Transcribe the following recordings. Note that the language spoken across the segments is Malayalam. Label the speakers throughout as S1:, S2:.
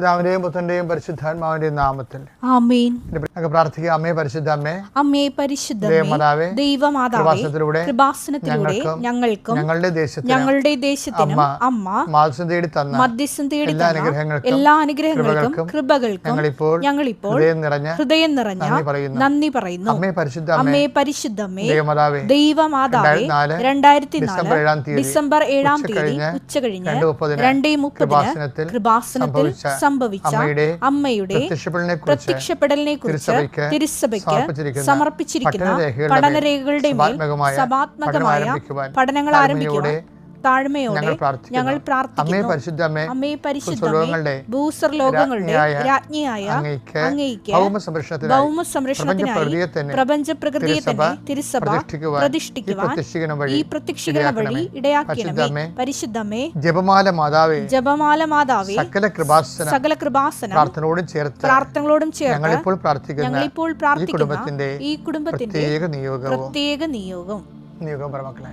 S1: പിതാവിന്റെയും പുത്രന്റെയും പരിശുദ്ധാത്മാവിന്റെയും നാമത്തിൽ. പ്രാർത്ഥിക്കുക അമ്മേ പരിശുദ്ധ അമ്മേ
S2: അമ്മേ പരിശുദ്ധ
S1: ദൈവമാതാവേ കൃപാസനത്തിലൂടെ ഞങ്ങൾക്കും ഞങ്ങളുടെ ദേശത്തിനും
S2: ഞങ്ങളുടെ ദേശത്തിനും
S1: അമ്മ
S2: അമ്മ
S1: മാസം തേടി തന്ന
S2: മധ്യസ്ഥം തേടി
S1: എല്ലാ അനുഗ്രഹങ്ങൾക്കും
S2: എല്ലാ അനുഗ്രഹങ്ങൾക്കും
S1: കൃപകൾക്കും ഞങ്ങളിപ്പോൾ
S2: ഞങ്ങളിപ്പോൾ
S1: ഹൃദയം നിറഞ്ഞ
S2: ഹൃദയം നിറഞ്ഞ
S1: നന്ദി പറയുന്നു.
S2: നന്ദി പറയുന്നു.
S1: അമ്മേ പരിശുദ്ധ അമ്മേ
S2: അമ്മേ
S1: ദൈവമാതാവേ
S2: ദൈവമാതാവേ രണ്ടായിരത്തി
S1: ഡിസംബർ ഏഴാം
S2: നാല്
S1: തീയതി
S2: ഡിസംബർ ഏഴാം തീയതി
S1: ഉച്ച
S2: കഴിഞ്ഞ്
S1: രണ്ട് മുപ്പതിന് കൃപാസനത്തിൽ സംഭവിച്ച അമ്മയുടെ പ്രത്യക്ഷപ്പെടലിനെ കുറിച്ച് തിരുസഭയ്ക്ക് സമർപ്പിച്ചിരിക്കുന്ന പഠനരേഖകളുടെ
S2: മേൽ
S1: സഭാത്മകമായ
S2: പഠനങ്ങൾ ആരംഭിക്കുവാൻ
S1: താഴ്മയോടെ ഞങ്ങൾ പ്രാർത്ഥിക്കുന്നു. അമ്മേ പരിശുദ്ധ അമ്മേ
S2: അമ്മേ പരിശുദ്ധമേ ഭൂസർ ലോകങ്ങളുടെ
S1: രാജ്ഞിയായ അങ്ങയ്ക്ക് ഭൗമ സംരക്ഷണത്തിനായി
S2: പ്രപഞ്ച പ്രകൃതിയെ തന്നെ തിരുസഭ
S1: പ്രതിഷ്ഠിക്കുവാൻ ഈ പ്രത്യക്ഷീകരണം വഴി. ഇടയാക്കണമേ
S2: പരിശുദ്ധമേ
S1: ജപമാല മാതാവേ
S2: ജപമാല മാതാവേ
S1: സകല കൃപാസന
S2: സകല കൃപാസന
S1: പ്രാർത്ഥനയോടും ചേർത്ത്
S2: പ്രാർത്ഥനകളോടും ചേർത്ത്
S1: ഞങ്ങളിപ്പോൾ പ്രാർത്ഥിക്കുന്ന
S2: ഞങ്ങളിപ്പോൾ പ്രാർത്ഥിക്കുന്ന ഈ കുടുംബത്തിന്റെ
S1: പ്രത്യേക നിയോഗവും
S2: പ്രത്യേക നിയോഗം
S1: നിയോഗം പറമക്കളെ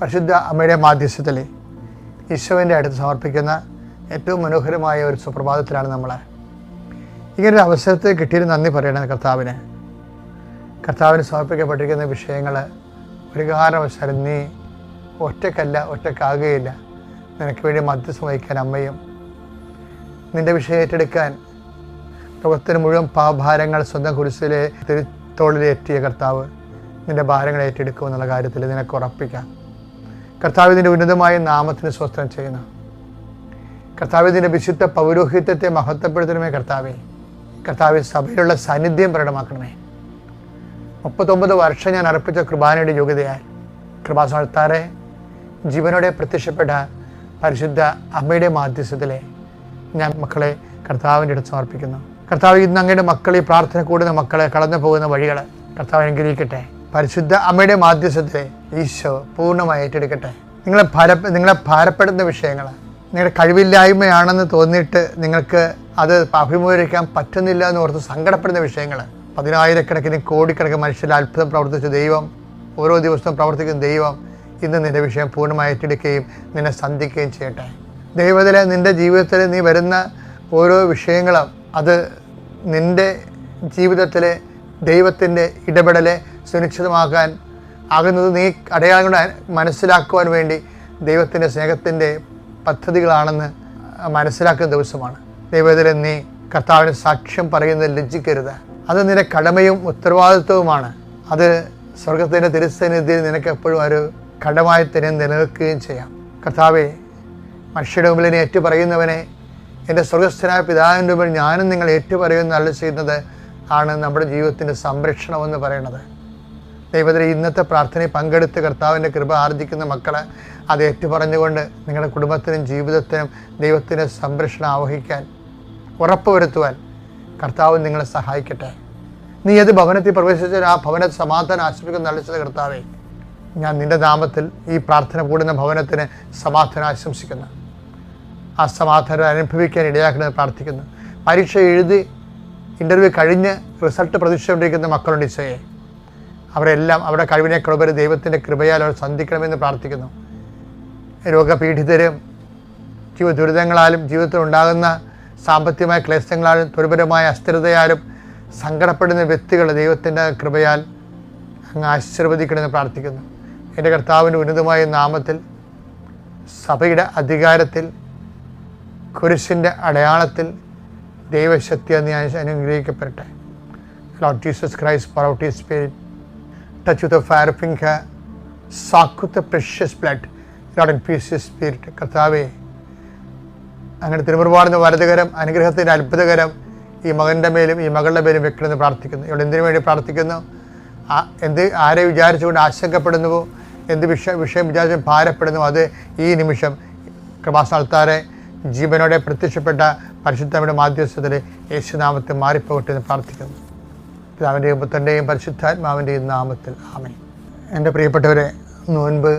S1: പരിശുദ്ധ അമ്മയുടെ മാധ്യസ്ഥത്തിൽ ഈശോവിന്റെ അടുത്ത് സമർപ്പിക്കുന്ന ഏറ്റവും മനോഹരമായ ഒരു സുപ്രഭാതത്തിലാണ് നമ്മൾ ഇങ്ങനൊരു അവസരത്തെ കിട്ടിയൊരു നന്ദി പറയണം കർത്താവിന്. കർത്താവിന് സമർപ്പിക്കപ്പെട്ടിരിക്കുന്ന വിഷയങ്ങൾ ഒരു കാരണവശാലും നീ ഒറ്റക്കല്ല ഒറ്റക്കാകുകയില്ല നിനക്ക് വേണ്ടി മധ്യസ്ഥം വഹിക്കാൻ അമ്മയും നിന്റെ വിഷയം ഏറ്റെടുക്കാൻ ലോകത്തിന് മുഴുവൻ പാഭാരങ്ങൾ സ്വന്തം കുരിശിലെ തിരുത്തോളിലേറ്റിയ കർത്താവ് നിന്റെ ഭാരങ്ങൾ ഏറ്റെടുക്കുമെന്നുള്ള കാര്യത്തിൽ നിനക്ക് ഉറപ്പിക്കാം. കർത്താവ് ഇതിന്റെ ഉന്നതമായ നാമത്തിന് സ്വസ്ഥം ചെയ്യുന്നു. കർത്താവ് ഇതിന്റെ വിശുദ്ധ പൗരോഹിത്യത്തെ മഹത്വപ്പെടുത്തണമേ കർത്താവെ. കർത്താവ് സഭയിലുള്ള സാന്നിധ്യം പ്രകടമാക്കണമേ. മുപ്പത്തൊമ്പത് വർഷം ഞാൻ അർപ്പിച്ച കൃപാനയുടെ യോഗ്യതയാൽ കൃപാസനത്താറെ ജീവനോടെ പ്രത്യക്ഷപ്പെട്ട പരിശുദ്ധ അമ്മയുടെ മാധ്യസ്ഥത്തിലെ ഞാൻ മക്കളെ കർത്താവിന്റെ അടുത്ത് സമർപ്പിക്കുന്നു. കർത്താവ് ഇന്ന് അങ്ങയുടെ മക്കൾ ഈ പ്രാർത്ഥന കൂടുന്ന മക്കളെ കടന്നു പോകുന്ന വഴികൾ കർത്താവ് അനുഗ്രഹിക്കട്ടെ. പരിശുദ്ധ അമ്മയുടെ മാധ്യസ്ഥത്തെ ഈശോ പൂർണമായി ഏറ്റെടുക്കട്ടെ. നിങ്ങളെ ഭാര നിങ്ങളെ ഭാരപ്പെടുന്ന വിഷയങ്ങൾ നിങ്ങളുടെ കഴിവില്ലായ്മയാണെന്ന് തോന്നിയിട്ട് നിങ്ങൾക്ക് അത് അഭിമുഖീകരിക്കാൻ പറ്റുന്നില്ല എന്ന് ഓർത്ത് സങ്കടപ്പെടുന്ന വിഷയങ്ങൾ പതിനായിരക്കണക്കിന് കോടിക്കണക്കിന് മനുഷ്യരിൽ അത്ഭുതം പ്രവർത്തിച്ച ദൈവം ഓരോ ദിവസവും പ്രവർത്തിക്കുന്ന ദൈവം ഇന്ന് നിന്റെ വിഷയം പൂർണമായി ഏറ്റെടുക്കുകയും നിന്നെ സന്ധിക്കുകയും ചെയ്യട്ടെ. ദൈവത്തിൽ നിന്റെ ജീവിതത്തിൽ നീ വരുന്ന ഓരോ വിഷയങ്ങളും അത് നിന്റെ ജീവിതത്തിലെ ദൈവത്തിന്റെ ഇടപെടലെ സുനിശ്ചിതമാക്കാൻ ആകുന്നത് നീ അടയാളങ്ങൾ മനസ്സിലാക്കുവാൻ വേണ്ടി ദൈവത്തിന്റെ സ്നേഹത്തിന്റെ പദ്ധതികളാണെന്ന് മനസ്സിലാക്കുന്ന ദിവസമാണ്. ദൈവത്തിലെ നീ കർത്താവിന് സാക്ഷ്യം പറയുന്നത് ലജ്ജിക്കരുത്. അത് നിന്റെ കടമയും ഉത്തരവാദിത്വവുമാണ്. അത് സ്വർഗത്തിന്റെ തിരുസന്നിധിയിൽ നിനക്ക് എപ്പോഴും ഒരു കടമായി തന്നെ നിലനിൽക്കുകയും ചെയ്യാം. കർത്താവെ മനുഷ്യരുടെ മുമ്പിൽ നീ ഏറ്റു പറയുന്നവനെ എന്റെ സ്വർഗസ്ഥനായ പിതാവിന്റെ മുമ്പിൽ ഞാനും നിങ്ങൾ ഏറ്റു പറയുന്ന നല്ല ചെയ്യുന്നത് ആണ് നമ്മുടെ ജീവിതത്തിന്റെ സംരക്ഷണമെന്ന് പറയുന്നത്. ദൈവത്തിലെ ഇന്നത്തെ പ്രാർത്ഥനയിൽ പങ്കെടുത്ത് കർത്താവിന്റെ കൃപ ആർജിക്കുന്ന മക്കളെ അത് ഏറ്റുപറഞ്ഞുകൊണ്ട് നിങ്ങളുടെ കുടുംബത്തിനും ജീവിതത്തിനും ദൈവത്തിന്റെ സംരക്ഷണം ആവഹിക്കാൻ ഉറപ്പുവരുത്തുവാൻ കർത്താവ് നിങ്ങളെ സഹായിക്കട്ടെ. നീ ഏത് ഭവനത്തിൽ പ്രവേശിച്ചാൽ ആ ഭവന സമാധാനം ആശ്രയിക്കുന്ന നല്ലത് കർത്താവേ. ഞാൻ നിന്റെ നാമത്തിൽ ഈ പ്രാർത്ഥന കൂടുന്ന ഭവനത്തിന് സമാധാനം ആശംസിക്കുന്നു. ആ സമാധാനം അനുഭവിക്കാൻ ഇടയാക്കണമെന്ന് പ്രാർത്ഥിക്കുന്നു. പരീക്ഷ എഴുതി ഇന്റർവ്യൂ കഴിഞ്ഞ് റിസൾട്ട് പ്രതീക്ഷിച്ചുകൊണ്ടിരിക്കുന്ന മക്കളുണ്ട് ഈശോയെ. അവരെല്ലാം അവരുടെ കഴിവിനേക്കുള്ളവർ ദൈവത്തിന്റെ കൃപയാൽ അവർ സന്ധിക്കണമെന്ന് പ്രാർത്ഥിക്കുന്നു. രോഗപീഡിതരും ജീവ ദുരിതങ്ങളാലും ജീവിതത്തിൽ ഉണ്ടാകുന്ന സാമ്പത്തികമായ ക്ലേശങ്ങളാലും തൊഴിൽപരമായ അസ്ഥിരതയാലും സങ്കടപ്പെടുന്ന വ്യക്തികൾ ദൈവത്തിന്റെ കൃപയാൽ അങ്ങ് ആശീർവദിക്കണമെന്ന് പ്രാർത്ഥിക്കുന്നു. എന്റെ കർത്താവിന്റെ ഉന്നതമായ നാമത്തിൽ സഭയുടെ അധികാരത്തിൽ കുരിശിന്റെ അടയാളത്തിൽ ദൈവശക്തി അനുഗ്രഹിക്കപ്പെടട്ടെ. Lord Jesus Christ His Spirit. Touch with a fire finger. The precious blood. Lord, infuse His Spirit. കർത്താവേ അങ്ങനെ തിരുമുറുപാടുന്ന വലതുകരം അനുഗ്രഹത്തിന്റെ അത്ഭുതകരം ഈ മകന്റെ മേലും ഈ മകളുടെ മേലും വെക്കണമെന്ന് പ്രാർത്ഥിക്കുന്നു ഇവിടെ എന്തിനു വേണ്ടി പ്രാർത്ഥിക്കുന്നു എന്ത് ആരെ വിചാരിച്ചുകൊണ്ട് ആശങ്കപ്പെടുന്നുവോ എന്ത് വിഷയം വിഷയം വിചാരിച്ച് ഭാരപ്പെടുന്നു അത് ഈ നിമിഷം കൃപാസ്ഥാനത്താരെ ജീവനോടെ പ്രത്യക്ഷപ്പെട്ട പരിശുദ്ധയുടെ മാധ്യസ്ഥത്തിൽ യേശുനാമത്തിൽ മാറിപ്പോകട്ടെ എന്ന് പ്രാർത്ഥിക്കുന്നു പിതാവിന്റെയും പുത്രന്റെയും പരിശുദ്ധാത്മാവിന്റെയും നാമത്തിൽ ആമേ എന്റെ പ്രിയപ്പെട്ടവരെ നോൻപ്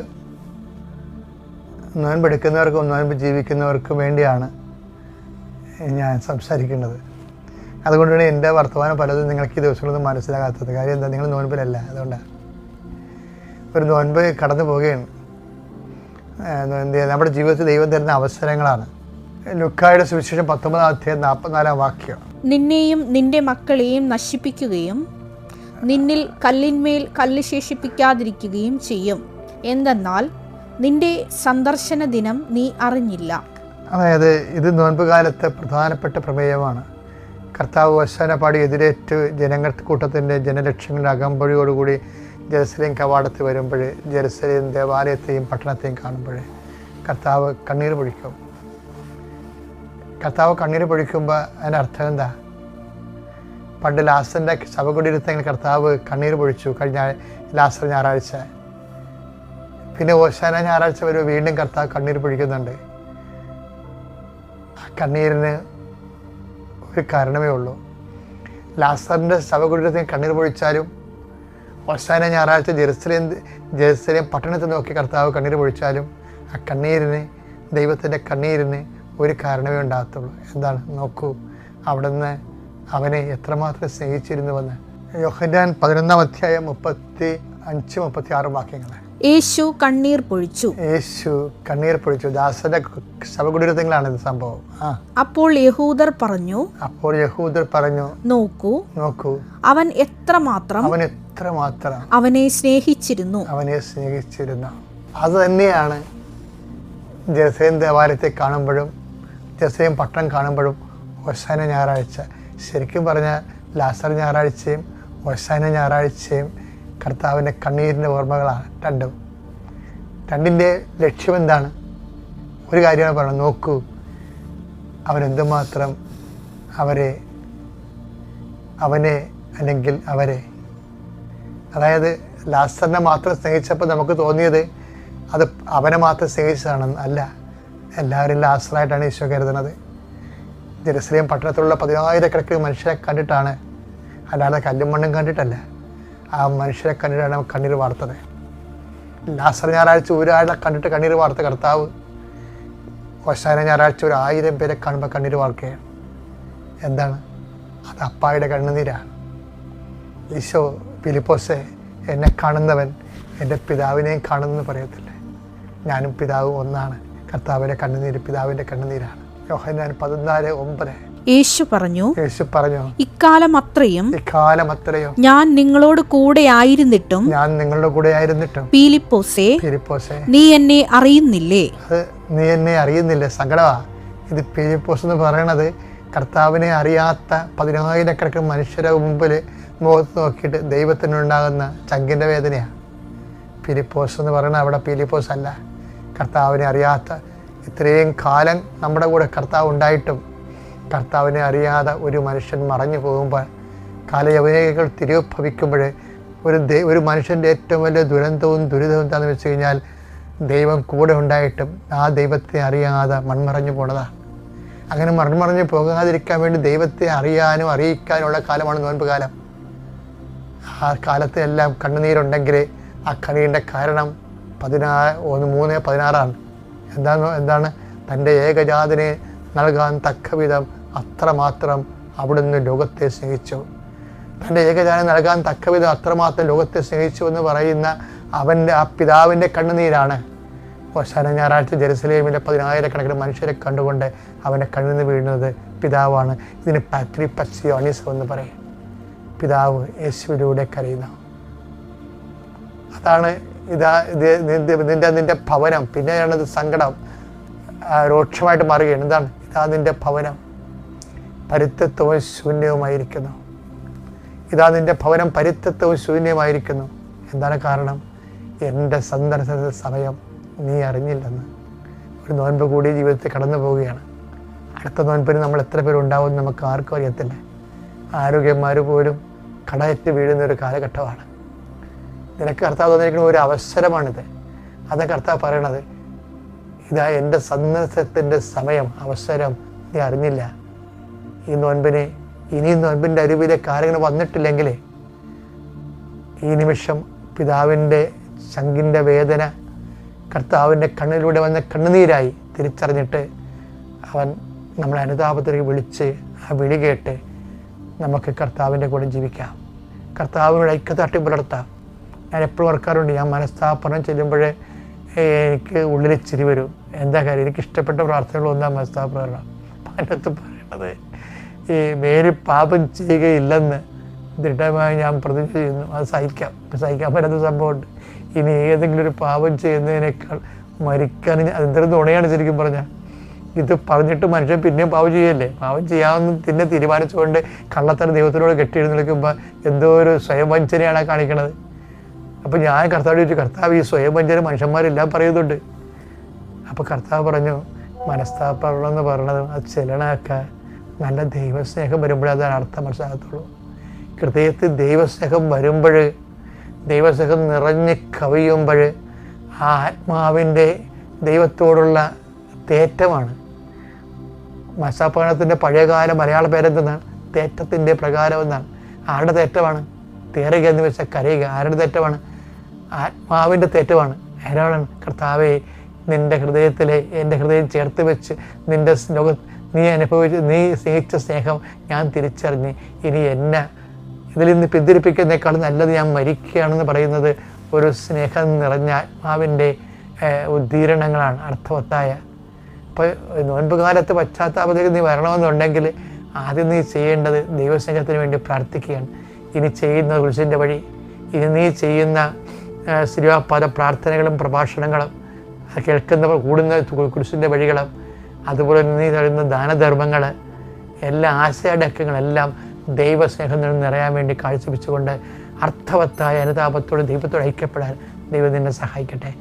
S1: നോൻപെടുക്കുന്നവർക്കും നോൻപ് ജീവിക്കുന്നവർക്കും വേണ്ടിയാണ് ഞാൻ സംസാരിക്കുന്നത്. അതുകൊണ്ടാണ് എന്റെ വർത്തമാനം പലതും നിങ്ങൾക്ക് ഈ ദിവസങ്ങളൊന്നും മനസ്സിലാകാത്തത്. കാര്യം എന്താ നിങ്ങൾ നോൻപിലല്ല. അതുകൊണ്ടാണ് ഒരു നോൻപ് കടന്നു പോവുകയാണ് നമ്മുടെ ജീവിതത്തിൽ ദൈവം തരുന്ന അവസരങ്ങളാണ്. ലുക്കായുടെ സുവിശേഷം പത്തൊമ്പതാം അധ്യായം നാൽപ്പത്തിനാലാം വാക്യം.
S2: നിന്നെയും നിന്റെ മക്കളെയും നശിപ്പിക്കുകയും നിന്നിൽ കല്ലിന്മേൽ കല്ല് ശേഷിപ്പിക്കാതിരിക്കുകയും ചെയ്യും. എന്തെന്നാൽ നിന്റെ സന്ദർശന ദിനം നീ അറിഞ്ഞില്ല.
S1: അതായത് ഇത് നോൻപ് കാലത്തെ പ്രധാനപ്പെട്ട പ്രമേയമാണ്. കർത്താവ് വശാനപ്പാടി എതിരേറ്റ് ജനങ്ങൾ കൂട്ടത്തിന്റെ ജനലക്ഷ്യങ്ങളുടെ അകമ്പഴിയോടുകൂടി ജെറുസലേം കവാടത്തിൽ വരുമ്പോൾ ജെറുസലേം ദേവാലയത്തെയും പട്ടണത്തെയും കാണുമ്പോൾ കർത്താവ് കണ്ണീർ പൊഴിക്കും കർത്താവ് കണ്ണീര് പൊഴിക്കുമ്പോൾ അതിന്റെ അർത്ഥം എന്താ? പണ്ട് ലാസറിന്റെ ശവകുടിയിരുത്തെങ്കിൽ കർത്താവ് കണ്ണീർ പൊഴിച്ചു കഴിഞ്ഞ ലാസർ ഞായറാഴ്ച. പിന്നെ ഓശാന ഞായറാഴ്ച വരുമ്പോൾ വീണ്ടും കർത്താവ് കണ്ണീർ പൊഴിക്കുന്നുണ്ട്. ആ കണ്ണീരിന് ഒരു കാരണമേ ഉള്ളൂ. ലാസറിന്റെ ശവകുടീരത്തിൽ കണ്ണീർ പൊഴിച്ചാലും ഓശാന ഞായറാഴ്ച ജെറുസലേം ജെറുസലേം പട്ടണത്തിൽ നോക്കി കർത്താവ് കണ്ണീർ പൊഴിച്ചാലും ആ കണ്ണീരിന് ദൈവത്തിന്റെ കണ്ണീരിന് ഒരു കാരണമേ ഉണ്ടാകത്തുള്ളൂ. എന്താണ്? നോക്കൂ. അവിടുന്ന് അവനെ എത്രമാത്രം സ്നേഹിച്ചിരുന്നുവെന്ന്. യോഹന്നാൻ പതിനൊന്നാം അധ്യായം മുപ്പത്തി അഞ്ച് മുപ്പത്തി ആറ് വാക്യങ്ങൾ
S2: യേശു കണ്ണീർ പൊഴിച്ചു.
S1: യേശു കണ്ണീർ പൊഴിച്ചു. ദാസന്റെ ശവകുടീരത്തിലാണ് ഇത് സംഭവം.
S2: അപ്പോൾ യഹൂദർ പറഞ്ഞു
S1: അപ്പോൾ യഹൂദർ പറഞ്ഞു
S2: നോക്കൂ
S1: നോക്കൂ.
S2: അവൻ എത്രമാത്രം
S1: അവൻ എത്രമാത്രം
S2: അവനെ സ്നേഹിച്ചിരുന്നു?
S1: അവനെ സ്നേഹിച്ചിരുന്നു. അത് തന്നെയാണ് ജസേൻ ദേവാലയത്തെ കാണുമ്പോഴും ജെറുസലേം പട്ടണം കാണുമ്പോഴും ഒസാന ഞായറാഴ്ച. ശരിക്കും പറഞ്ഞാൽ ലാസർ ഞായറാഴ്ചയും ഒസാന ഞായറാഴ്ചയും കർത്താവിന്റെ കണ്ണീരിന്റെ ഓർമ്മകളാണ് രണ്ടും. രണ്ടിന്റെ ലക്ഷ്യം എന്താണ്? ഒരു കാര്യമാണ് പറയുന്നത് നോക്കൂ. അവരെന്തുമാത്രം അവരെ അവനെ അല്ലെങ്കിൽ അവരെ. അതായത് ലാസ്റ്ററിനെ മാത്രം സ്നേഹിച്ചപ്പോൾ നമുക്ക് തോന്നിയത് അത് അവനെ മാത്രം സ്നേഹിച്ചതാണെന്ന് അല്ല. എല്ലാവരും ലാസ്റ്ററായിട്ടാണ് ഈശോ കരുതുന്നത്. ജെറുസലേം പട്ടണത്തിലുള്ള പതിനായിരക്കണക്കിന് മനുഷ്യരെ കണ്ടിട്ടാണ് അല്ലാതെ കല്ലും മണ്ണും കണ്ടിട്ടല്ല. ആ മനുഷ്യരെ കണ്ടിട്ടാണ് കണ്ണീർ വാർത്തത്. ലാസർ ഞായറാഴ്ച ഒരാളെ കണ്ടിട്ട് കണ്ണീർ വാർത്ത കർത്താവ് ഓശാന ഞായറാഴ്ച ഒരു ആയിരം പേരെ കാണുമ്പോൾ കണ്ണീർ വാർക്കുകയാണ് എന്താണ്? അത് അപ്പായുടെ കണ്ണുനീരാണ്. ഈശോ ഫിലിപ്പോസെ എന്നെ കാണുന്നവൻ എന്റെ പിതാവിനെയും കാണുന്നെന്ന് പറയത്തില്ലേ. ഞാനും പിതാവും ഒന്നാണ്. കർത്താവിന്റെ കണ്ണുനീര് പിതാവിന്റെ കണ്ണുനീരാണ്. യോഹന്നാൻ പതിനാല് ഒമ്പത്.
S2: യേശു പറഞ്ഞു
S1: യേശു പറഞ്ഞു
S2: ഇക്കാലം അത്രയും
S1: ഇക്കാലം അത്രയും
S2: ഞാൻ നിങ്ങളോട് കൂടെ ആയിരുന്നിട്ടും
S1: ഞാൻ നിങ്ങളുടെ കൂടെ ആയിരുന്നിട്ടും
S2: പീലിപ്പോസേ
S1: പീലിപ്പോസേ.
S2: നീ എന്നെ അറിയുന്നില്ലേ?
S1: അത് നീ എന്നെ അറിയുന്നില്ലേ? സങ്കടമാ ഇത് പീലിപ്പോസ് എന്ന് പറയണത് കർത്താവിനെ അറിയാത്ത പതിനായിരക്കണക്കിന് മനുഷ്യരുടെ മുമ്പിൽ മുഖത്ത് നോക്കിയിട്ട് ദൈവത്തിനുണ്ടാകുന്ന ചങ്കിന്റെ വേദനയാണ് പീലിപ്പോസ് എന്ന് പറയുന്നത് അവിടെ പീലിപ്പോസ് അല്ല കർത്താവിനെ അറിയാത്ത ഇത്രയും കാലം നമ്മുടെ കൂടെ കർത്താവ് ഉണ്ടായിട്ടും കർത്താവിനെ അറിയാതെ ഒരു മനുഷ്യൻ മറഞ്ഞു പോകുമ്പോൾ കാലയവനികൾ തിരുഭവിക്കുമ്പോൾ ഒരു ദൈ ഒരു മനുഷ്യന്റെ ഏറ്റവും വലിയ ദുരന്തവും ദുരിതവും എന്താണെന്ന് വെച്ച് കഴിഞ്ഞാൽ ദൈവം കൂടെ ഉണ്ടായിട്ടും ആ ദൈവത്തെ അറിയാതെ മൺമറഞ്ഞു പോണതാണ്. അങ്ങനെ മൺമറഞ്ഞു പോകാതിരിക്കാൻ വേണ്ടി ദൈവത്തെ അറിയാനും അറിയിക്കാനുള്ള കാലമാണ് നോൻപ് കാലം. ആ കാലത്തെല്ലാം കണ്ണുനീരുണ്ടെങ്കിൽ ആ കണിയുടെ കാരണം പതിനാ ഒന്ന് മൂന്ന് പതിനാറാണ്. എന്താണ്? എന്താണ്? തന്റെ ഏകജാതിനെ നൽകാൻ തക്കവിധം അത്രമാത്രം അവിടുന്ന് ലോകത്തെ സ്നേഹിച്ചു. തന്റെ ഏകജാതിനെ നൽകാൻ തക്കവിധം അത്രമാത്രം ലോകത്തെ സ്നേഹിച്ചു എന്ന് പറയുന്ന അവന്റെ ആ പിതാവിന്റെ കണ്ണുനീരാണ്. അവസാന ഞായറാഴ്ച ജെറുസലേമിലെ പതിനായിരക്കണക്കിന് മനുഷ്യരെ കണ്ടുകൊണ്ട് അവന്റെ കണ്ണിൽ വീഴുന്നത് പിതാവാണ്. ഇതിന് പാത്രി പച്ചിയോണിസം എന്ന് പറയും. പിതാവ് യേശുവിലൂടെ കരയുന്നു. അതാണ് ഇതാ നിന്റെ നിന്റെ ഭവനം പിന്നെയാണത് സങ്കടം രൂക്ഷമായിട്ട് മാറുകയാണ്. എന്താണ്? ഇതാ നിന്റെ ഭവനം. പരുത്തത്വവും ശൂന്യവുമായിരിക്കുന്നു. ഇതാ നിന്റെ ഭവനം പരുത്തത്വവും ശൂന്യമായിരിക്കുന്നു എന്താണ് കാരണം? എന്റെ സന്ദർശന സമയം നീ അറിഞ്ഞില്ലെന്ന്. ഒരു നോൻപ് കൂടി ജീവിതത്തിൽ കടന്നു പോവുകയാണ്. അടുത്ത നോൻപിന് നമ്മൾ എത്ര പേരുണ്ടാവും നമുക്ക് ആർക്കും അറിയത്തില്ല. ആരോഗ്യന്മാർ പോലും കടയറ്റ് വീഴുന്ന ഒരു കാലഘട്ടമാണ്. നിനക്ക് കർത്താവ് തന്നിരിക്കുന്ന ഒരു അവസരമാണിത്. അത് കർത്താവ് പറയണത് ഇതാ എന്റെ സന്ദർശത്തിന്റെ സമയം അവസരം നീ അറിഞ്ഞില്ല. ഈ നോൻപിനെ ഇനി നോൻപിന്റെ അരുവിലെ കാര്യങ്ങൾ വന്നിട്ടില്ലെങ്കിൽ ഈ നിമിഷം പിതാവിന്റെ ശങ്കിന്റെ വേദന കർത്താവിന്റെ കണ്ണിലൂടെ വന്ന കണ്ണുനീരായി തിരിച്ചറിഞ്ഞിട്ട് അവൻ നമ്മളെ അനുതാപത്തിലേക്ക് വിളിച്ച് ആ വിളി കേട്ട് നമുക്ക് കർത്താവിന്റെ കൂടെ ജീവിക്കാം. കർത്താവിനോട് ഐക്യത്താട്ടി പുലർത്താം. ഞാൻ എപ്പോഴും ഓർക്കാറുണ്ട് ഞാൻ മനസ്താപനം ചെല്ലുമ്പോഴേ എനിക്ക് ഉള്ളിൽ ചിരി വരും. എന്താ കാര്യം? എനിക്ക് ഇഷ്ടപ്പെട്ട പ്രാർത്ഥനകൾ ഒന്നാം മനസ്താപനം അതിനകത്ത് പറയണത്. ഈ മേൽ പാപം ചെയ്യുകയില്ലെന്ന് ദൃഢമായി ഞാൻ പ്രതിജ്ഞ ചെയ്യുന്നു. അത് സഹിക്കാം. സഹിക്കാൻ പറ്റാത്ത സംഭവമുണ്ട്. ഇനി ഏതെങ്കിലും ഒരു പാപം ചെയ്യുന്നതിനേക്കാൾ മരിക്കാൻ അതെന്തൊരു തുണയാണ് ശരിക്കും പറഞ്ഞാൽ. ഇത് പറഞ്ഞിട്ട് മനുഷ്യൻ പിന്നെയും പാവം ചെയ്യല്ലേ? പാവം ചെയ്യാമെന്ന് പിന്നെ തീരുമാനിച്ചുകൊണ്ട് കള്ളത്തരം ദൈവത്തിനോട് കെട്ടിയെഴുന്നേൽക്കുമ്പോൾ എന്തോ ഒരു സ്വയം വഞ്ചനയാണ് കാണിക്കണത്. അപ്പോൾ ഞാൻ കർത്താവ് ചോദിച്ചു കർത്താവ് ഈ സ്വയം പഞ്ചര മനുഷ്യന്മാരെല്ലാം പറയുന്നുണ്ട്. അപ്പോൾ കർത്താവ് പറഞ്ഞു മനസ്താപണം എന്ന് പറയണത് അത് ചെലണാക്ക നല്ല ദൈവസ്നേഹം വരുമ്പോഴേ അതാണ് അർത്ഥം മനസ്സിലാകത്തുള്ളൂ. ഹൃദയത്തിൽ ദൈവസ്നേഹം വരുമ്പോൾ ദൈവസ്നേഹം നിറഞ്ഞ് കവിയുമ്പോൾ ആ ആത്മാവിന്റെ ദൈവത്തോടുള്ള തേറ്റമാണ്. മസാപ്പകണത്തിന്റെ പഴയകാല മലയാള പേരെന്തെന്നാണ്? തേറ്റത്തിന്റെ പ്രകാരം എന്നാണ്. ആരുടെ തേറ്റമാണ്? തേറുക എന്ന് വെച്ചാൽ കരയുക ആരുടെ തെറ്റമാണ് ആത്മാവിന്റെ തെറ്റമാണ് ആരാണ് കർത്താവെ നിന്റെ ഹൃദയത്തിലെ എന്റെ ഹൃദയം ചേർത്ത് വെച്ച് നിന്റെ ലോക നീ അനുഭവിച്ച് നീ സ്നേഹിച്ച സ്നേഹം ഞാൻ തിരിച്ചറിഞ്ഞ്. ഇനി എന്നെ ഇതിൽ നിന്ന് പിന്തിരിപ്പിക്കുന്നേക്കാൾ നല്ലത് ഞാൻ മരിക്കുകയാണെന്ന് പറയുന്നത് ഒരു സ്നേഹം നിറഞ്ഞ ആത്മാവിന്റെ ഉദ്ധീരണങ്ങളാണ് അർത്ഥവത്തായ. ഇപ്പോൾ നോൻപ് കാലത്ത് പശ്ചാത്താപത്തിലേക്ക് നീ വരണമെന്നുണ്ടെങ്കിൽ ആദ്യം നീ ചെയ്യേണ്ടത് ദൈവസ്നേഹത്തിന് വേണ്ടി പ്രാർത്ഥിക്കുകയാണ്. ഇനി ചെയ്യുന്ന കുരിശിന്റെ വഴി ഇനി നീ ചെയ്യുന്ന ശ്രീവാപാദ പ്രാർത്ഥനകളും പ്രഭാഷണങ്ങളും കേൾക്കുന്നവർ കൂടുന്ന കുരിശിന്റെ വഴികളും അതുപോലെ നീ തരുന്ന ദാനധർമ്മങ്ങൾ എല്ലാ ആശയടക്കങ്ങളെല്ലാം ദൈവസ്നേഹം നിറയാൻ വേണ്ടി കാഴ്ചവെച്ചുകൊണ്ട് അർത്ഥവത്തായ അനുതാപത്തോടെ ദൈവത്തോട് ഐക്യപ്പെടാൻ ദൈവം നിന്നെ സഹായിക്കട്ടെ.